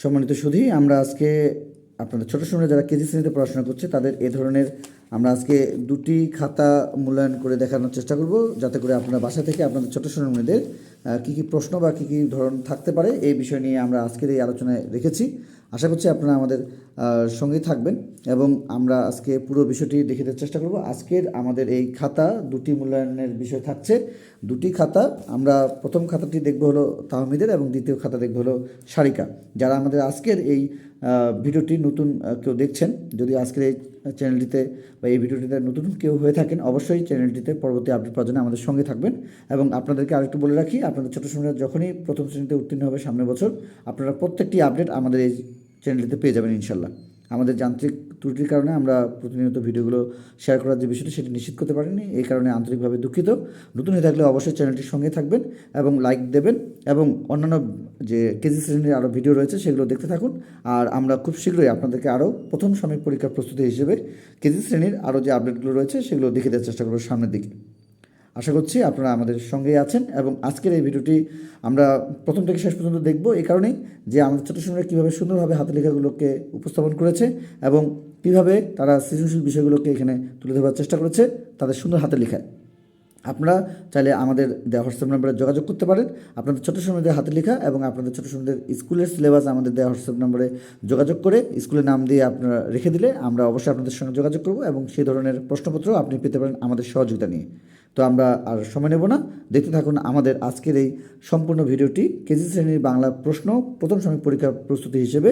সম্মানিত সুধী, আমরা আজকে আপনাদের ছোটো সময় যারা কেজি শ্রেণীতে পড়াশোনা করছে, তাদের এ ধরনের আমরা আজকে দুটি খাতা মূল্যায়ন করে দেখানোর চেষ্টা করব যাতে করে আপনারা বাসা থেকে আপনাদের ছোটো শ্রেণীদের কী কী প্রশ্ন বা কী কী ধরন থাকতে পারে এই বিষয় নিয়ে আমরা আজকের এই আলোচনায় রেখেছি আশা করছি আপনারা আমাদের আহ, সঙ্গেই থাকবেন এবং আমরা আজকে পুরো বিষয়টি দেখে দেওয়ার চেষ্টা করব। আজকের আমাদের এই খাতা দুটি মূল্যায়নের বিষয় থাকছে। দুটি খাতা আমরা প্রথম খাতাটি দেখব হলো তাহমিদের এবং দ্বিতীয় খাতা দেখব হলো সারিকা। যারা আমাদের আজকের এই ভিডিওটি নতুন কেউ দেখছেন যদি আজকের এই চ্যানেলটিতে বা এই ভিডিওটিতে নতুন কেউ হয়ে থাকেন, অবশ্যই চ্যানেলটিতে পরবর্তী আপডেট পাওয়ার আমাদের সঙ্গে থাকবেন। এবং আপনাদেরকে আরেকটু বলে রাখি, আপনাদের ছোটো সময় যখনই প্রথম শ্রেণীতে উত্তীর্ণ হবে সামনের বছর, আপনারা প্রত্যেকটি আপডেট আমাদের এই চ্যানেলটিতে পেয়ে যাবেন ইনশাল্লাহ। আমাদের যান্ত্রিক ত্রুটির কারণে আমরা প্রতিনিয়ত ভিডিওগুলো শেয়ার করার যে বিষয়টি সেটি নিশ্চিত করতে পারিনি। এই কারণে আন্তরিকভাবে দুঃখিত। নতুন হয়ে থাকলে অবশ্যই চ্যানেলটির সঙ্গে থাকবেন এবং লাইক দেবেন এবং অন্যান্য যে কেজি শ্রেণির আরও ভিডিও রয়েছে সেগুলো দেখতে থাকুন। আর আমরা খুব শীঘ্রই আপনাদেরকে আরও প্রথম সাময়িক পরীক্ষার প্রস্তুতি হিসেবে কেজি শ্রেণির আরও যে আপডেটগুলো রয়েছে সেগুলো দেখে দেওয়ার চেষ্টা করব সামনের দিকে। আশা করছি আপনারা আমাদের সঙ্গেই আছেন এবং আজকের এই ভিডিওটি আমরা প্রথম থেকে শেষ পর্যন্ত দেখব এই কারণেই যে আমাদের ছোটো সময় কীভাবে সুন্দরভাবে হাতে লেখাগুলোকে উপস্থাপন করেছে এবং কীভাবে তারা সৃজনশীল বিষয়গুলোকে এখানে তুলে ধরার চেষ্টা করেছে তাদের সুন্দর হাতে লেখায়। আপনারা চাইলে আমাদের দেওয়া হোয়াটসঅ্যাপ নাম্বারে যোগাযোগ করতে পারেন। আপনাদের ছোটো সময়দের হাতে লেখা এবং আপনাদের ছোটো সময়দের স্কুলের সিলেবাস আমাদের দেওয়া হোয়াটসঅ্যাপ নাম্বারে যোগাযোগ করে স্কুলের নাম দিয়ে আপনারা রেখে দিলে আমরা অবশ্যই আপনাদের সঙ্গে যোগাযোগ করব এবং সেই ধরনের প্রশ্নপত্র আপনি পেতে পারেন আমাদের সহযোগিতা নিয়ে। তো আমরা আর সময় নেব না। দেখতে থাকুন আমাদের আজকের এই সম্পূর্ণ ভিডিওটি কেজি শ্রেণির বাংলা প্রশ্ন প্রথম সময় পরীক্ষার প্রস্তুতি হিসেবে।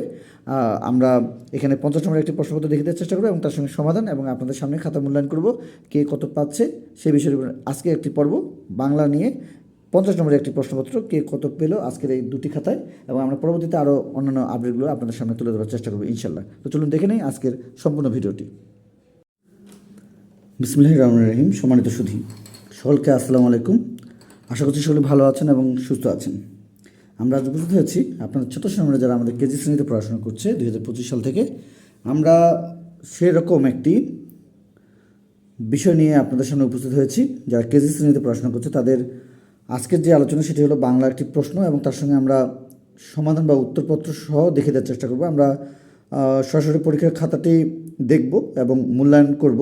আমরা এখানে পঞ্চাশ নম্বরের একটি প্রশ্নপত্র দেখে দেওয়ার চেষ্টা করব এবং তার সঙ্গে সমাধান এবং আপনাদের সামনে খাতা মূল্যায়ন করব, কে কত পাচ্ছে সেই বিষয়ে আজকে একটি পর্ব বাংলা নিয়ে পঞ্চাশ নম্বরের একটি প্রশ্নপত্র, কে কত পেল আজকের এই দুটি খাতায় এবং আমরা পরবর্তীতে আরও অন্যান্য আপডেটগুলো আপনাদের সামনে তুলে ধরার চেষ্টা করব ইনশাল্লাহ তো চলুন দেখে নেই আজকের সম্পূর্ণ ভিডিওটি। বিসমিল্লাহ রহমান রহিম, সম্মানিত সুধী। সকলকে আসসালামু আলাইকুম। আশা করছি সকলে ভালো আছেন এবং সুস্থ আছেন। আমরা আজ উপস্থিত হয়েছি আপনাদের ছোটো সময় যারা আমাদের কেজি শ্রেণীতে পড়াশোনা করছে দুই হাজার পঁচিশ সাল থেকে। আমরা সেরকম একটি বিষয় নিয়ে আপনাদের সামনে উপস্থিত হয়েছি। যারা কেজি শ্রেণীতে পড়াশোনা করছে তাদের আজকের যে আলোচনা সেটি হলো বাংলা একটি প্রশ্ন এবং তার সঙ্গে আমরা সমাধান বা উত্তরপত্র সহ দেখে দেওয়ার চেষ্টা করব। আমরা সরাসরি পরীক্ষার খাতাটি দেখব এবং মূল্যায়ন করব।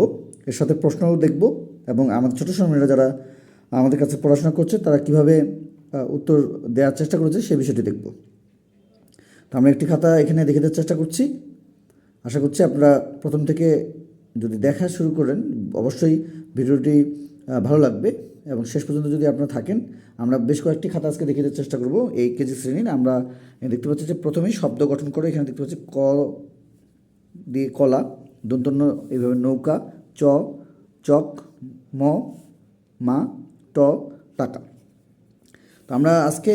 এর সাথে প্রশ্নও দেখব। এবং আমাদের ছোটো সময়রা যারা আমাদের কাছে পড়াশোনা করছে, তারা কীভাবে উত্তর দেওয়ার চেষ্টা করেছে সেই বিষয়টি দেখব। তো আমরা একটি খাতা এখানে দেখে দেওয়ার চেষ্টা করছি। আশা করছি আপনারা প্রথম থেকে যদি দেখা শুরু করেন, অবশ্যই ভিডিওটি ভালো লাগবে এবং শেষ পর্যন্ত যদি আপনারা থাকেন, আমরা বেশ কয়েকটি খাতা আজকে দেখে দেওয়ার চেষ্টা করব। এই কেজি শ্রেণির আমরা দেখতে পাচ্ছি যে প্রথমেই শব্দ গঠন করে এখানে দেখতে পাচ্ছি ক দিয়ে কলা, দন্তন্য এইভাবে নৌকা, চ, চক ম, মা, ট, টাকা। তো আমরা আজকে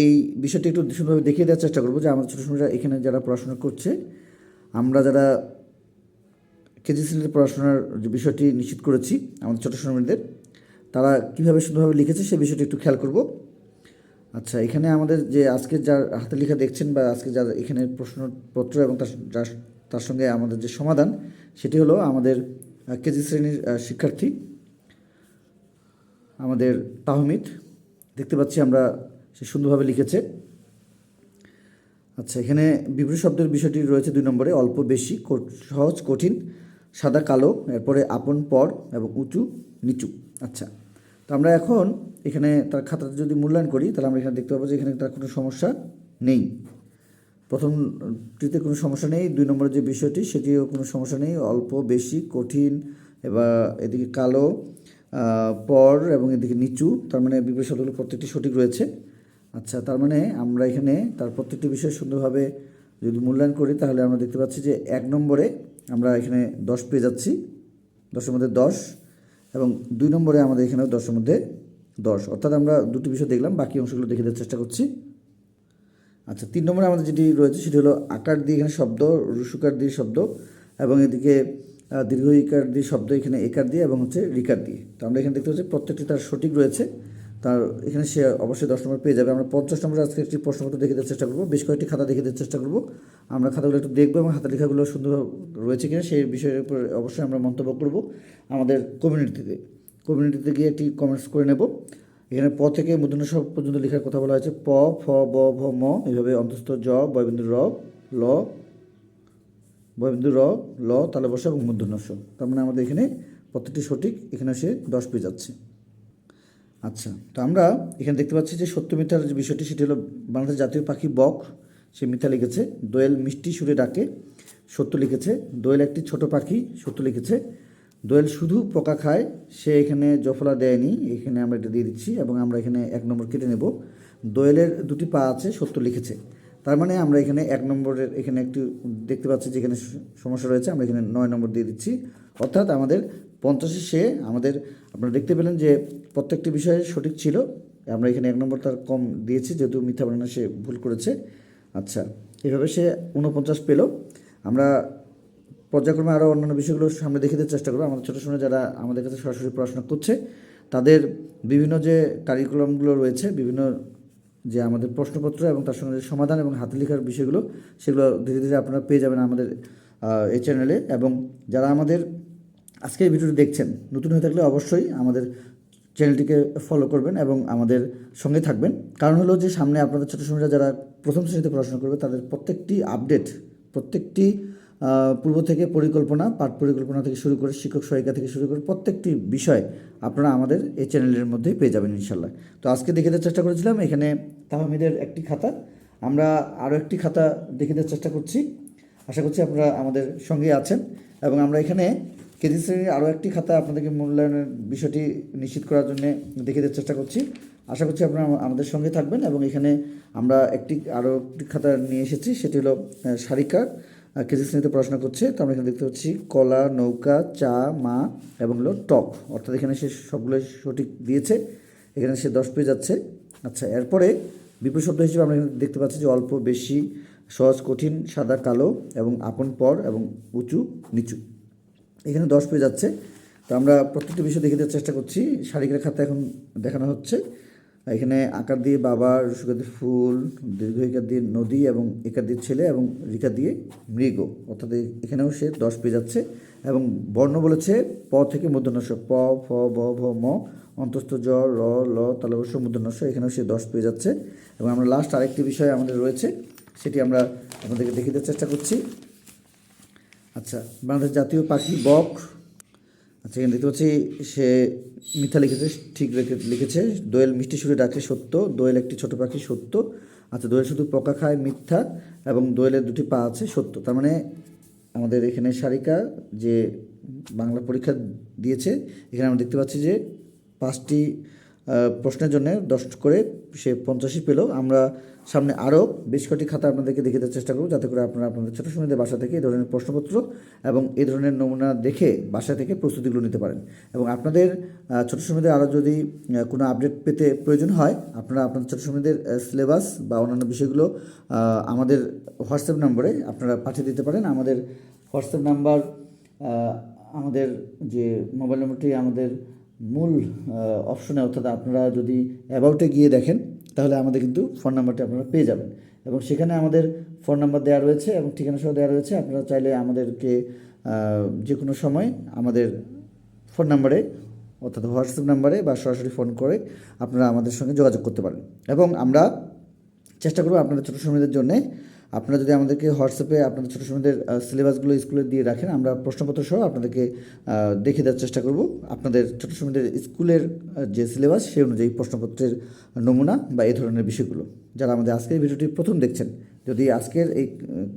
এই বিষয়টি একটু ভীষণভাবে দেখিয়ে দেওয়ার চেষ্টা করব যে আমাদের ছোটো ছোটো এখানে যারা পড়াশোনা করছে, আমরা যারা কেজি শ্রেণির পড়াশোনার যে বিষয়টি নিশ্চিত করেছি, আমাদের ছোটো শ্রমিকদের তারা কীভাবে সুন্দরভাবে লিখেছে সেই বিষয়টি একটু খেয়াল করব। আচ্ছা এখানে আমাদের যে আজকে যার হাতে লেখা দেখছেন বা আজকে যার এখানে প্রশ্নপত্র এবং তার তার সঙ্গে আমাদের যে সমাধান, সেটি হলো আমাদের কেজি শ্রেণির শিক্ষার্থী। আমাদের তাহমিদ। দেখতে পাচ্ছি আমরা সে সুন্দরভাবে লিখেছে। আচ্ছা এখানে বিপরীত শব্দের বিষয়টি রয়েছে দুই নম্বরে, অল্প, বেশি সহজ, কঠিন, সাদা, কালো, এরপরে আপন, পর এবং উঁচু, নিচু। আচ্ছা তো আমরা এখন এখানে তার খাতাটা যদি মূল্যায়ন করি, তাহলে আমরা এখানে দেখতে পাবো যে এখানে তার কোনো সমস্যা নেই। প্রথমটিতে কোনো সমস্যা নেই, দুই নম্বরের যে বিষয়টি, সেটিও কোনো সমস্যা নেই। অল্প, বেশি, কঠিন, এবার এদিকে কালো পর এবং এদিকে নিচু, তার মানে বিপরীত শব্দগুলো প্রত্যেকটি সঠিক রয়েছে। আচ্ছা তার মানে আমরা এখানে তার প্রত্যেকটি বিষয় সুন্দরভাবে যদি মূল্যায়ন করি, তাহলে আমরা দেখতে পাচ্ছি যে এক নম্বরে আমরা এখানে দশ পেয়ে যাচ্ছি। দশের মধ্যে দশ এবং দুই নম্বরে আমাদের এখানেও দশের মধ্যে দশ। অর্থাৎ আমরা দুটি বিষয় দেখলাম, বাকি অংশগুলো দেখে দেওয়ার চেষ্টা করছি। আচ্ছা তিন নম্বরে আমাদের যেটি রয়েছে, সেটি হলো আকার দিয়ে এখানে শব্দ, রুসুকার দিয়ে শব্দ এবং এদিকে দীর্ঘ ইকার দিয়ে শব্দ এখানে একার দিয়ে এবং হচ্ছে রিকার দিয়ে তো আমরা এখানে দেখতে পাচ্ছি প্রত্যেকটি তার সঠিক রয়েছে। তার এখানে সে অবশ্যই দশ নম্বর পেয়ে যাবে। আমরা পঞ্চাশ নম্বরে আজকে একটি প্রশ্নপত্র দেখে দেওয়ার চেষ্টা করব। বেশ কয়েকটি খাতা দেখে দেওয়ার চেষ্টা করব। আমরা খাতাগুলো একটু দেখব এবং হাতের লেখাগুলো সুন্দর রয়েছে কিনা সেই বিষয়ের উপর অবশ্যই আমরা মন্তব্য করব আমাদের কমিউনিটিতে। কমিউনিটিতে গিয়ে একটি কমেন্টস করে নেব। এখানে প থেকে মূর্ধন্য সব পর্যন্ত লেখার কথা বলা হয়েছে। প, ফ, ব, ভ, ম। এইভাবে অন্তস্থ জ বয়বিন্দু র, ল বয়বিন্দু র, ল, তালে বসা এবং মূর্ধন্য স তার মানে আমাদের এখানে প্রত্যেকটি সঠিক, এখানে সে দশ পেয়ে যাচ্ছে। আচ্ছা তো আমরা এখানে দেখতে পাচ্ছি যে সত্য মিথ্যার যে বিষয়টি, সেটি হলো বাংলাদেশ জাতীয় পাখি বক। সে মিথ্যা লিখেছে, দোয়েল মিষ্টি সুরে ডাকে, সত্য লিখেছে, দোয়েল একটি ছোট পাখি, সত্য লিখেছে, দোয়েল শুধু পোকা খায়, সে এখানে জফলা দেয়নি, এখানে আমরা এটা দিয়ে দিচ্ছি এবং আমরা এখানে এক নম্বর কেটে নেব। দোয়েলের দুটি পা আছে, সত্য লিখেছে। তার মানে আমরা এখানে এক নম্বরের, এখানে একটু দেখতে পাচ্ছি যে এখানে সমস্যা রয়েছে, আমরা এখানে নয় নম্বর দিয়ে দিচ্ছি। অর্থাৎ আমাদের পঞ্চাশে সে আমাদের, আপনারা দেখতে পেলেন যে প্রত্যেকটি বিষয়ে সঠিক ছিল। আমরা এখানে এক নম্বর তার কম দিয়েছি, যেহেতু মিথ্যা বানানো সে ভুল করেছে। আচ্ছা এভাবে সে উনপঞ্চাশ পেল। আমরা পর্যায়ক্রমে আরও অন্যান্য বিষয়গুলো সামনে দেখে দেওয়ার চেষ্টা করব। আমাদের ছোটো সময় যারা আমাদের কাছে সরাসরি পড়াশোনা করছে, তাদের বিভিন্ন যে কারিকুলামগুলো রয়েছে, বিভিন্ন যে আমাদের প্রশ্নপত্র এবং তার সঙ্গে সমাধান এবং হাতে লেখার বিষয়গুলো, সেগুলো ধীরে ধীরে আপনারা পেয়ে যাবেন আমাদের এই চ্যানেলে এবং যারা আমাদের আজকে এই ভিডিওটি দেখছেন, নতুন হয়ে থাকলে অবশ্যই আমাদের চ্যানেলটিকে ফলো করবেন এবং আমাদের সঙ্গে থাকবেন। কারণ হলো যে সামনে আপনাদের ছোটো সময়রা যারা প্রথম শ্রেণীতে পড়াশোনা করবে, তাদের প্রত্যেকটি আপডেট প্রত্যেকটি পূর্ব থেকে পরিকল্পনা, পাঠ পরিকল্পনা থেকে শুরু করে, শিক্ষক সহায়িকা থেকে শুরু করে প্রত্যেকটি বিষয় আপনারা আমাদের এই চ্যানেলের মধ্যেই পেয়ে যাবেন ইনশাল্লাহ। তো আজকে দেখে দেওয়ার চেষ্টা করেছিলাম, এখানে তাহমিদের একটি খাতা। আমরা আরও একটি খাতা দেখে দেওয়ার চেষ্টা করছি। আশা করছি আপনারা আমাদের সঙ্গেই আছেন এবং আমরা এখানে কেজি শ্রেণির আরও একটি খাতা আপনাদেরকে মূল্যায়নের বিষয়টি নিশ্চিত করার জন্য দেখে দেওয়ার চেষ্টা করছি। আশা করছি আপনারা আমাদের সঙ্গে থাকবেন এবং এখানে আমরা একটি আরও একটি খাতা নিয়ে এসেছি, সেটি হলো সারিকা কেজি শ্রেণীতে পড়াশোনা করছে। তো আমরা এখানে দেখতে পাচ্ছি কলা, নৌকা, চা, মা এবং হলো টক। অর্থাৎ এখানে সে সবগুলো সঠিক দিয়েছে। এখানে সে দশ পেয়ে যাচ্ছে। আচ্ছা এরপরে বিপুল শব্দ হিসেবে আমরা এখানে দেখতে পাচ্ছি যে অল্প, বেশি, সহজ, কঠিন, সাদা, কালো এবং আপন, পর এবং উঁচু, নিচু। এখানে দশ পেয়ে যাচ্ছে। তো আমরা প্রত্যেকটি বিষয় দেখে দেওয়ার চেষ্টা করছি। শারীরিক খাতা এখন দেখানো হচ্ছে। এখানে আকার দিয়ে বাবা রসুকা দিয়ে ফুল দীর্ঘ ইকার দিয়ে নদী এবং একার দিয়ে ছেলে এবং রিকা দিয়ে মৃগ। অর্থাৎ এখানেও সে দশ পেয়ে যাচ্ছে। এবং বর্ণ বলেছে প থেকে মূর্ধন্যস্ব প, ফ ব ভ, ম, অন্তস্থ, জ, র, ল তালবস্য মূর্ধন্যস্ব এখানেও সে দশ পেয়ে যাচ্ছে। এবং আমরা লাস্ট আরেকটি বিষয় আমাদের রয়েছে, সেটি আমরা আপনাদেরকে দেখে দেওয়ার চেষ্টা করছি। আচ্ছা বাংলাদেশ জাতীয় পাখি বক। আচ্ছা এখানে দেখতে পাচ্ছি, সে মিথ্যা লিখেছে, ঠিক লিখেছে, দোয়েল মিষ্টি সুরে ডাকে সত্য, দোয়েল একটি ছোট পাখি সত্য। আচ্ছা দোয়েল শুধু পোকা খায় মিথ্যা, এবং দোয়েলের দুটি পা আছে সত্য, তার মানে আমাদের এখানে সারিকা যে বাংলা পরীক্ষা দিয়েছে এখানে আমরা দেখতে পাচ্ছি যে পাঁচটি প্রশ্নের জন্য দশ করে সে পঞ্চাশই পেল। আমরা সামনে আরও বেশ কয়েকটি খাতা আপনাদেরকে দেখে দেওয়ার চেষ্টা করব, যাতে করে আপনারা আপনাদের ছোটো সময়দের বাসা থেকে এই ধরনের প্রশ্নপত্র এবং এই ধরনের নমুনা দেখে বাসা থেকে প্রস্তুতিগুলো নিতে পারেন। এবং আপনাদের ছোটো সময়দের আরও যদি কোনো আপডেট পেতে প্রয়োজন হয়, আপনারা আপনাদের ছোটো সময়দের সিলেবাস বা অন্যান্য বিষয়গুলো আমাদের হোয়াটসঅ্যাপ নম্বরে আপনারা পাঠিয়ে দিতে পারেন। আমাদের হোয়াটসঅ্যাপ নাম্বার আমাদের যে মোবাইল নম্বরটি আমাদের মূল অপশনে অর্থাৎ আপনারা যদি অ্যাবাউটে গিয়ে দেখেন, তাহলে আমাদের কিন্তু ফোন নাম্বারটি আপনারা পেয়ে যাবেন। এবং সেখানে আমাদের ফোন নাম্বার দেওয়া রয়েছে এবং ঠিকানা সহ দেওয়া রয়েছে। আপনারা চাইলে আমাদেরকে যে কোনো সময় আমাদের ফোন নাম্বারে অর্থাৎ হোয়াটসঅ্যাপ নাম্বারে বা সরাসরি ফোন করে আপনারা আমাদের সঙ্গে যোগাযোগ করতে পারেন। এবং আমরা চেষ্টা করব আপনাদের ছোটো সময়দের জন্য আপনারা যদি আমাদেরকে হোয়াটসঅ্যাপে আপনাদের ছোটো সময়দের সিলেবাসগুলো স্কুলে দিয়ে রাখেন, আমরা প্রশ্নপত্র সহ আপনাদেরকে দেখে দেওয়ার চেষ্টা করব। আপনাদের ছোটো সময়দের স্কুলের যে সিলেবাস সেই অনুযায়ী প্রশ্নপত্রের নমুনা বা এই ধরনের বিষয়গুলো। যারা আমাদের আজকের ভিডিওটি প্রথম দেখছেন, যদি আজকের এই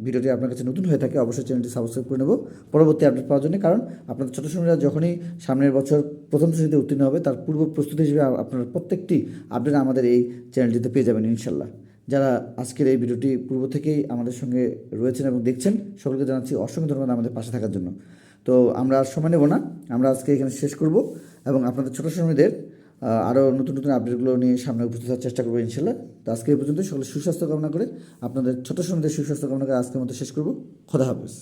ভিডিওটি আপনার কাছে নতুন হয়ে থাকে, অবশ্যই চ্যানেলটি সাবস্ক্রাইব করে নেব। পরবর্তী আপডেট পাওয়ার জন্য, কারণ আপনাদের ছোটো সময়রা যখনই সামনের বছর প্রথম শ্রেণীতে উত্তীর্ণ হবে, তার পূর্ব প্রস্তুতি হিসেবে আপনার প্রত্যেকটি আপডেট আমাদের এই চ্যানেলটিতে পেয়ে যাবেন, ইনশাল্লাহ। যারা আজকের এই ভিডিওটি পূর্ব থেকেই আমাদের সঙ্গে রয়েছেন এবং দেখছেন, সকলকে জানাচ্ছি অসংখ্য ধন্যবাদ আমাদের পাশে থাকার জন্য। তো আমরা আর সময় নেব না, আমরা আজকে এখানে শেষ করব এবং আপনাদের ছোটো সময়দের আরও নতুন নতুন আপডেটগুলো নিয়ে সামনে উপস্থিত হওয়ার চেষ্টা করব ইনশাল্লাহ। তো আজকে এই পর্যন্ত সকলে সুস্বাস্থ্য কামনা করে আপনাদের ছোটো সময়দের সুস্বাস্থ্য কামনা করে আজকের মতো শেষ করব। খোদা হাফেজ।